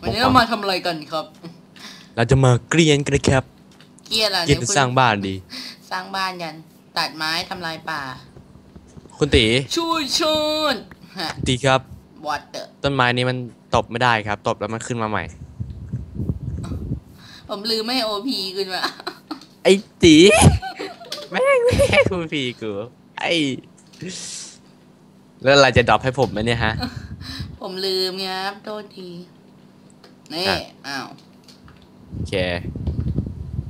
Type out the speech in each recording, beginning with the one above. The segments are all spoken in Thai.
วันนี้เรามาทำอะไรกันครับ เราจะมาเกรียนกันนะครับเกียร์อะไรเกรียนสร้างบ้านดี สร้างบ้านยัน ตัดไม้ทำลายป่า คุณตีช่วยช่วยฮะตีครับ what the ต้นไม้นี้มันตบไม่ได้ครับ ตบแล้วมันขึ้นมาใหม่ ผมลืมไม่ให้โอพีขึ้นมาไอ้ตีแม่งแม่งคุณพี่กูไอ้แล้วอะไรจะดรอปให้ผมไหมเนี่ยฮะ ผมลืมครับโทษที นี่อะอ้าว โอเค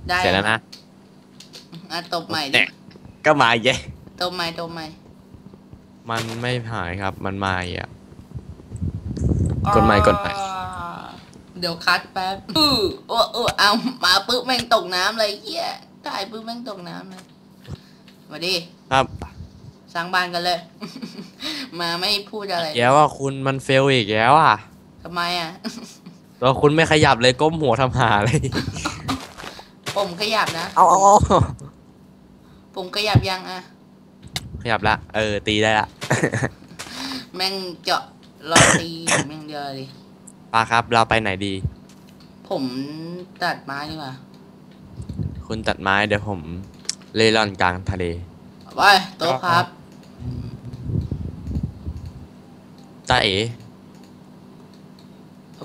ได้เสร็จแล้วนะอะตบใหม่ดิเนี่ยก็มาอีกแยะตบใหม่ตบใหม่ มันไม่หายครับ มันมาอีกอะกดใหม่กดใหม่อ่าเดี๋ยวคัดแป๊บอื้อโอ้โอ้เอามาปุ๊บแม่งตกน้ำเลยเฮียถ่ายปุ๊บแม่งตกน้ำเลยมาดิ ครับสร้างบ้านกันเลย มาไม่พูดอะไรแย่ว่าคุณมันเฟลอีกแล้วอะทำไมอะ แล้วคุณไม่ขยับเลยก้มหัวทำหาเลยผมขยับนะ เอาเอาเอาผมขยับยังอะขยับละเออ ตีได้ละ แม่งเจาะรอตีแม่งเดียวเลย ปาครับ เราไปไหนดี ผมตัดไม้ดีกว่า คุณตัดไม้เดี๋ยวผม เล่ร่อนกลางทะเลไปโต๊ะครับตาเอ๋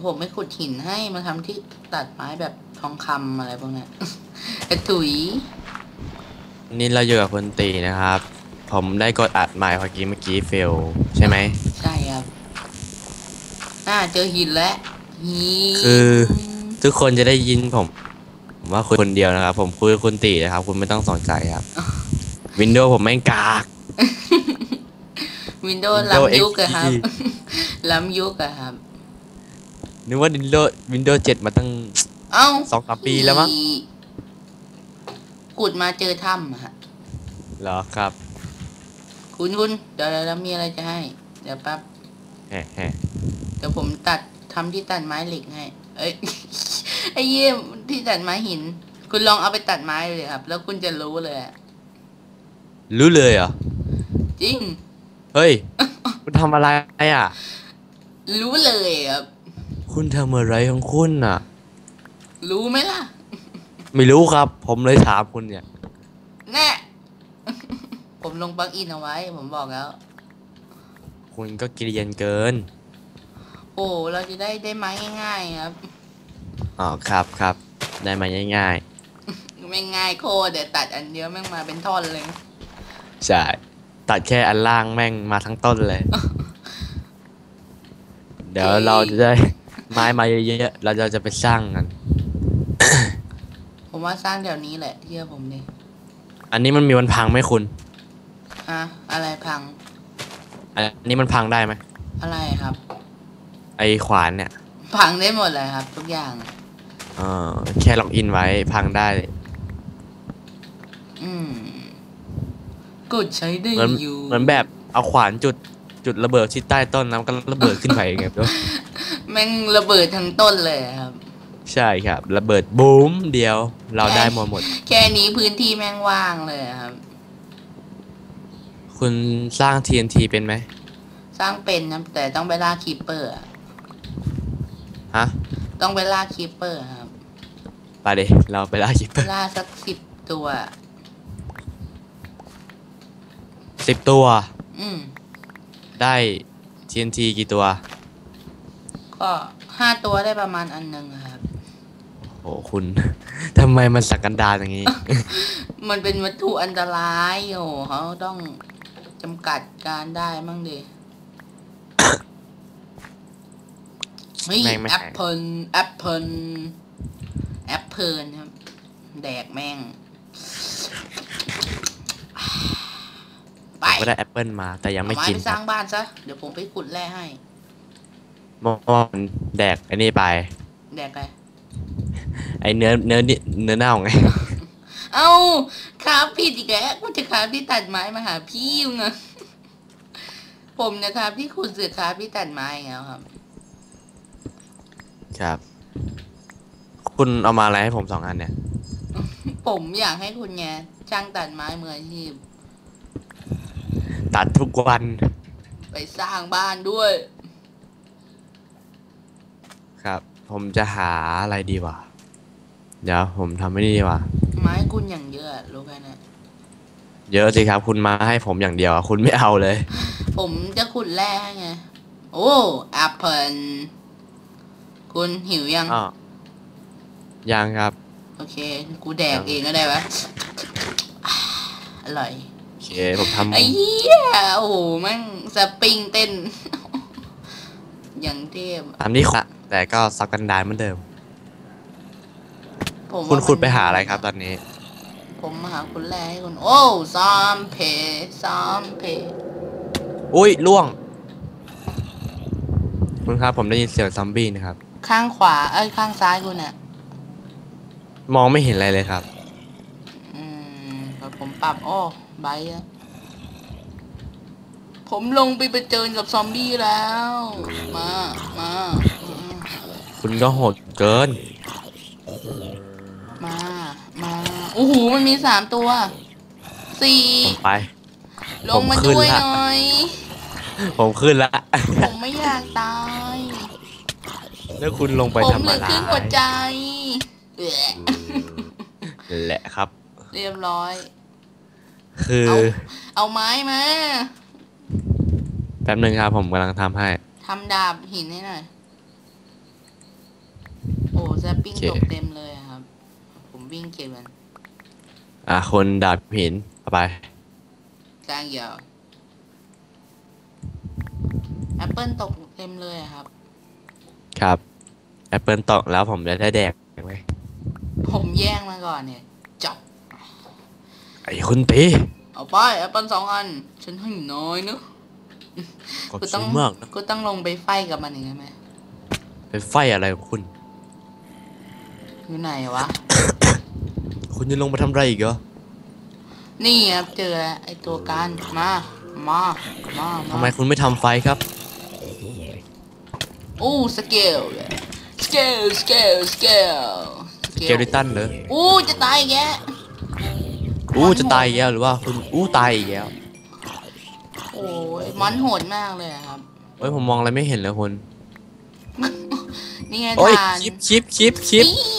ผมไม่ขุดหินให้มาทำที่ตัดไม้แบบทองคำอะไรพวกเนี้ยกระถุย นี่เราอยู่กับคุณตีนะครับ ผมได้กดอัดใหม่เมื่อกี้เมื่อกี้เฟลใช่ไหม ใช่ครับ อ่าเจอหินแล้วหินคือทุกคนจะได้ยินผมผมว่าคุยคนเดียวนะครับ ผมคุยกับคุณตีนะครับ คุณไม่ต้องสนใจครับ วินโดว์ผมไม่งกาก วินโดว์ Windows ล้ำยุคอะครับ XP ล้ำยุคอะครับ นึกว่าวินโดว์วินโดว์เจ็ดมาตั้งเอ้าสองสามปีแล้วมั้งขุดมาเจอถ้ำอะฮะเหรอครับ คุณคุณเดี๋ยวเดี๋ยวเรามีอะไรจะให้ เดี๋ยวแป๊บแฮ่แฮ่เดี๋ยวผมตัดทำที่ตัดไม้เหล็กให้ เอ้ย ไอ้เยี่ยมที่ตัดไม้หิน คุณลองเอาไปตัดไม้เลยครับ แล้วคุณจะรู้เลยอะรู้เลยเหรอ จริง เฮ้ย คุณทำอะไรอะ รู้เลยครับ คุณทำอะไรของคุณอะ รู้ไหมล่ะ ไม่รู้ครับ ผมเลยถามคุณเนี่ย แน่ ผมลงปลั๊กอินเอาไว้ ผมบอกแล้ว คุณก็เกรียนเกิน โอ้ เราจะได้ได้ไม้ง่ายๆครับ อ๋อครับครับ ได้มาง่ายไม่ง่ายโคตรเดี๋ยวตัดอันเดียวแม่งมาเป็นท่อนเลย ๆใช่ตัดแค่อันล่างแม่งมาทั้งต้นเลย เดี๋ยวเราจะได้ ไม้มาเยอะๆเราจะจะไปสร้างกัน ผมว่าสร้างเดี๋ยวนี้แหละเชื่อผมดิอันนี้มันมีวันพังไหมคุณ อะอะไรพัง อันนี้มันพังได้ไหม อะไรครับ ไอขวานเนี่ย พังได้หมดเลยครับ ทุกอย่าง เออแค่ล็อกอินไว้พังได้ อืมกดใช้ได้เหมือนอยู่ เหมือนแบบเอาขวานจุดจุดระเบิดที่ใต้ต้นแล้วมันก็ระเบิดขึ้นไปไงครับ แม่งระเบิดทั้งต้นเลยครับ ใช่ครับ ระเบิดบูมเดียว เราได้หมดหมด แค่นี้พื้นที่แม่งว่างเลยครับ คุณสร้าง TNT เป็นไหม สร้างเป็นนะแต่ต้องไปล่าคีปเปอร์อะฮะ ต้องไปล่าคีปเปอร์ครับไปเดเราไปล่าคิปเปอร์ล่าสักสิบตัวสิบตัว อืมได้ TNT กี่ตัว ก็ห้าตัวได้ประมาณอันหนึ่งอะครับ โอ้คุณ ทำไมมันสักกันดานอย่างนี้ มันเป็นวัตถุอันตรายโอ้โหเขาต้องจำกัดการได้มั่งดิเฮ้ยแม่งไม่แอปเปิลแอปเปิลแอปเปิลครับ แดกแม่ง ไปผมก็ได้แอปเปิลมาแต่ยังเอาไม่ไม้กินไปคสรัร้าบงบ้านซะ เดี๋ยวผมไปขุดแร่ให้ เมื่อวานแดกไอ้นี่ไป แดกอะไรไอ้เนื้อเนื้อนี่เนื้อเน่าไง เอ้าครับผิดอีกแล้วกูจะครับที่ตัดไม้มาหาพี่มึงอะผมนะครับที่ขุดเสือครับที่ตัดไม้ไงครับ ครับ คุณเอามาอะไรให้ผมสองอันเนี่ย ผมอยากให้คุณไงช่างตัดไม้มืออาชีพตัดทุกวัน ไปสร้างบ้านด้วย ครับ ผมจะหาอะไรดีวะเดี๋ยวผมทำไม่ดีดีกว่าไม้คุณอย่างเยอะรู้ไหมนะเยอะสิครับ คุณมาให้ผมอย่างเดียวอะคุณไม่เอาเลย ผมจะขุดแร่ไงโอ้แอปเปิลคุณหิวยัง อ้าวยังครับ โอเค กูแดกเองก็ได้ปะอร่อย โอเคผมทำไอ้เหี้ยโอ้โหแมั่งสปริงเต้น อย่างเทพทำนี่ละ แต่ก็ซับกันดานเหมือนเดิม ผมคุณว่าขุดมันไปหาอะไรครับ ตอนนี้ ผมมาหาคุณแร่ให้คุณ โอ้ซอมเพซอมเพอุ้ยล่วง คุณครับ ผมได้ยินเสียงซอมบี้นะครับ ข้างขวา เอ้ยข้างซ้ายคุณน่ะมองไม่เห็นอะไรเลยครับ อืมแต่ผมปรับโอ้ไบอะผมลงไปไปเจอกับซอมบี้แล้ว มา มาอืม คุณก็โหดเกิน มา มา โอ้โห มันมีสามตัว สี่ ผมไป ลงมาผมขึ้นด้วยละ หน่อย ผมขึ้นละ ผมไม่อยากตาย แล้วคุณลงไปผมทำเหลือะอไรครึ่งหัวใจเอื้อนั่นแหละครับ เรียบร้อย คือ เอา เอาไม้มาแป๊บนึงครับผมกำลังทำให้ ทำดาบหินให้หน่อยโอ้แซปปิ้งโอเคตกเต็มเลยอะครับ ผมวิ่งเก็บมันอะคนดาบหินเอาไป กลางยาวแอปเปิลตกเต็มเลยอะครับ ครับแอปเปิลตกแล้วผมจะได้แดกไหมผมแย่งมาก่อนเนี่ยจับไอ้คุณตีเอาไปแอปเปิลสองอัน ฉันให้น้อยเนอะขอบกูคุต้องณมากนะกูต้องลงไปไฟกับมันอย่างไงไหมเป็นไฟอะไรของคุณ อยู่ไหนวะ คุณจะลงมาทำอะไรอีกเหรอ นี่ครับเจอแล้วไอตัวการมา มา มาทำไมคุณไม่ทำไฟครับอู้สเกลสเกลสเกลสเกลเกลิตันเหรออู้จะตายอีกแกอู้จะตายอีกแล้วหรือว่าคุณอู้ตายอีกแล้วโอ้ยมันโหดมากเลยอะครับเฮ้ยผมมองอะไรไม่เห็นเลยคุณนี่ไงโอ้ยทานคลิปคลิปคลิปคลิปเหี้ย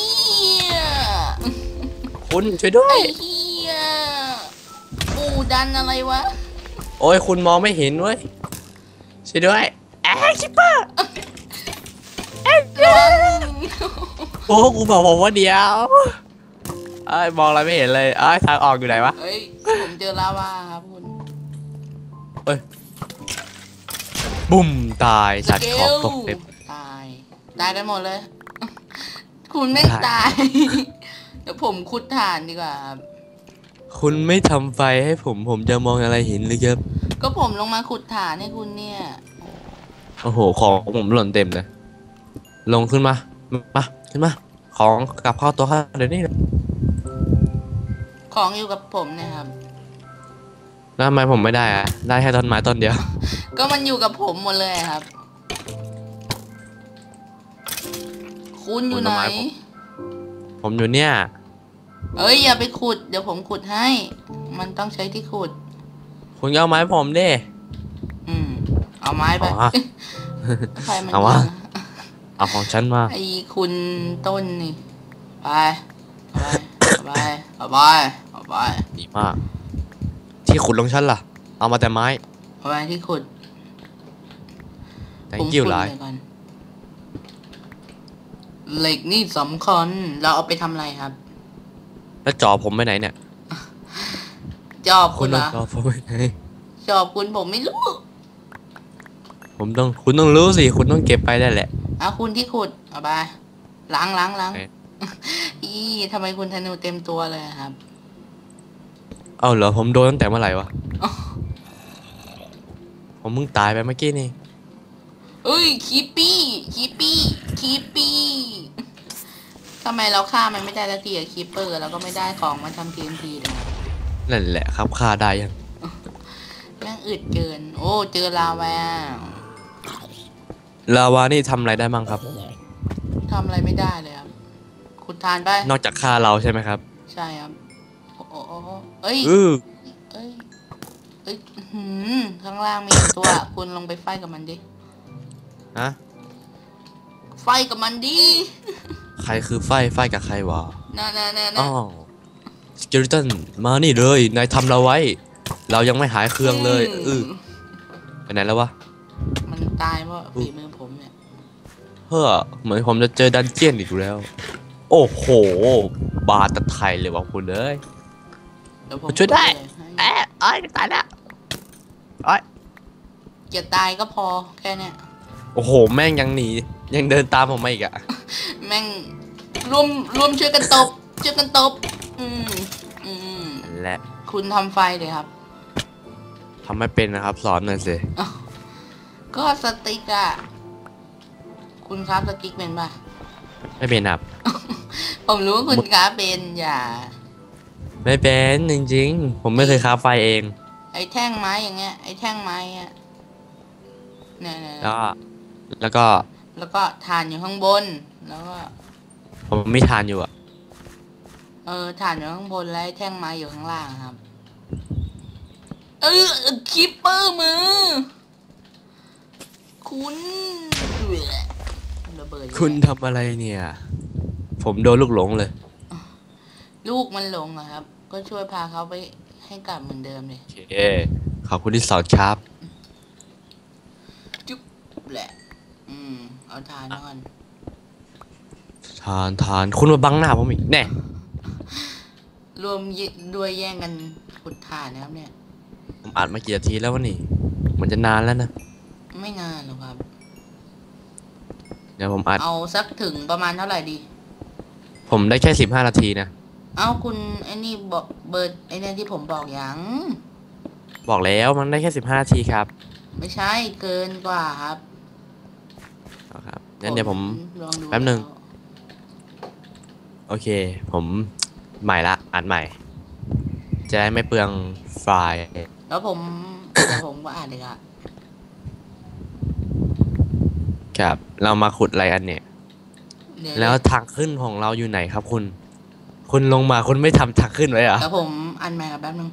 คุณช่วยด้วย ไอ้เหี้ยปูดันอะไรวะ โอ้ยคุณมองไม่เห็นเว้ยช่วยด้วยแอ๊ะคิปเปอร์ระวังโอ้กูบอกผมว่าเดียวไอ้ยมองอะไรไม่เห็นเลยไอ้ยทางออกอยู่ไหนวะเฮ้ยผมเจอลาวาครับคุณบุ้มตายสัตสว์เกของลตกเต็มตายตายกันหมดเลย คุณไม่ได้ตายเดี๋ยวผมขุดฐานดีกว่าครับคุณไม่ทำไฟให้ผม ผมจะมองอะไรเห็นหรือครับ ก็ผมลงมาขุดฐานให้คุณเนี่ย โอ้โห ของผมหล่นเต็มเลย ลงขึ้นมา มา ขึ้นมา ของกลับเข้าตัวข้าเดี๋ยวนี้เลยของอยู่กับผมเนี่ยครับ แล้วทำไมผมไม่ได้อะได้แค่ต้นไม้ต้นเดียว ก็มันอยู่กับผมหมดเลยครับ คุณอยู่ไหนคุณทำไมผมผมอยู่เนี่ย เอ้ยอย่าไปขุด เดี๋ยวผมขุดให้ มันต้องใช้ที่ขุด คุณก็เอาไม้ผมดิ อืม เอาไม้ไปเอาวะใครมันเอาวะยิงเอาของฉันมา ไอ้คุณต้นนี่ ไปเอาไปเอาไปเอาไปดีมาก ที่ขุดลงฉันล่ะ เอามาแต่ไม้ เอาไปที่ขุดแต่ผมกิ้วขุดหลายเลยก่อนเหล็กนี่สำคัญเราเอาไปทำอะไรครับ แล้วจอผมไปไหนเนี่ยจอบคุคุณณเหรเอาอจอผมไปไหน จอบคุณผมไม่รู้ผมต้องคุณต้องรู้สิ คุณต้องเก็บไปได้แหละ เอาคุณที่ขุดเอาไปล้างล้างล้างโอเค อีทำไมคุณธนูเต็มตัวเลยอะครับ เอาเหรอผมโดนตั้งแต่เมื่อไหร่วะ อ๋อ ผมเพิ่งตายไปเมื่อกี้นี่ เอ้ยคีปปี้คีปปี้คีปปี้ ทำไมเราฆ่ามันไม่ได้ละทีอะคีปเปอร์แล้วก็ไม่ได้ของมาทำทีมทีเลยนั่นแหละครับฆ่าได้ยังแม่งอึดเกิน โอ้เจอลาวาลาวานี่ทำอะไรได้บ้างครับทำอะไรไม่ได้เลยครับขุดทานไปนอกจากฆ่าเราใช่ไหมครับใช่ครับโอ้โอ้โอ้เอ้ยอือเอ้ยเอ้ยอื้อหืมข้างล่างมีอีกตัว คุณลงไปไฟกับมันดิฮะไฟไฟกับมันดี ใครคือไฟไฟกับใครวะน่าน่าน่าอ๋น่าอสเกลิตันมานี่เลยนายทำเราไว้ เรายังไม่หายเครื่องเลยเออไปไหนแล้ววะมันตายเพราะฝีมือผมเนี่ยเฮ้อเหมือนผมจะเจอดันเจียนอีกแล้ว โอ้โห บาตะไทยเลยวะคุณเอ้ยเดี๋ยวผมช่วยได้ให้เอ๊ะเอ้ยตายแล้วเอ้ยจะตายก็พอแค่เนี้ย โอ้โห แม่งยังหนี ยังเดินตามผมมาอีกอะแม่งรวมรวมช่วยกันตบช่วยกันตบ อืมอืมและคุณทำไฟเลยครับ ทำไม่เป็นนะครับ สอนหน่อยสิ ก็สติ๊กอะคุณครับสติ๊กเป็นปะไม่เป็นครับ ผมรู้ว่าคุณครับเป็นอย่า ไม่เป็นจริงๆ ผมไม่เคยค้าไฟเอง ไอ้แท่งไม้อย่างเงี้ยไอ้แท่งไม้อะเนี่ยเนี่ยแล้วก็ แล้วก็แล้วก็ฐานอยู่ข้างบน แล้วก็ ผมไม่ทานอยู่อะเออฐานอยู่ข้างบนแล้วไอ้แท่งไม้อยู่ข้างล่างครับ เออคิปเปอร์มือ คุณเบื่อระเบิดอีกแล้วคุณทำอะไรเนี่ย ผมโดนลูกหลงเลย ลูกมันหลงอะครับ ก็ช่วยพาเขาไปให้กลับเหมือนเดิมเลยโอเคขอบคุณที่สอนครับจุ๊บแหละ อืม เอาทานนอนทานทานคุณมาบังหน้าผมอีกแน่รวมยิด้วยแย่งกันขุดถ่านนะครับเนี่ย ผมอัดมากี่นาทีแล้ววะนี่มันจะนานแล้วนะ ไม่นานหรอกครับ เดี๋ยวผมอัด เอาสักถึงประมาณเท่าไหร่ดี ผมได้แค่สิบห้านาทีนะ เอาคุณไอ้นี่บอกเบอร์ไอ้เนี่ยที่ผมบอกยัง บอกแล้วมันได้แค่สิบห้านาทีครับ ไม่ใช่เกินกว่าครับ เอาครับงั้นเดี๋ยวผมลองดูแป๊บหนึ่งล้วโอเค ผมใหม่ละอัดใหม่ จะได้ไม่เปลืองไฟล์ แล้วผมเดี๋ยวผมก็อ่านเลยครับครับ เรามาขุดอะไรอันเนี่ย เดี๋ยแล้วทางขึ้นของเราอยู่ไหนครับคุณ คุณลงมาคุณไม่ทำทางขึ้นไว้เหรอ แล้วผมอ่านใหม่ครับแป๊บนึง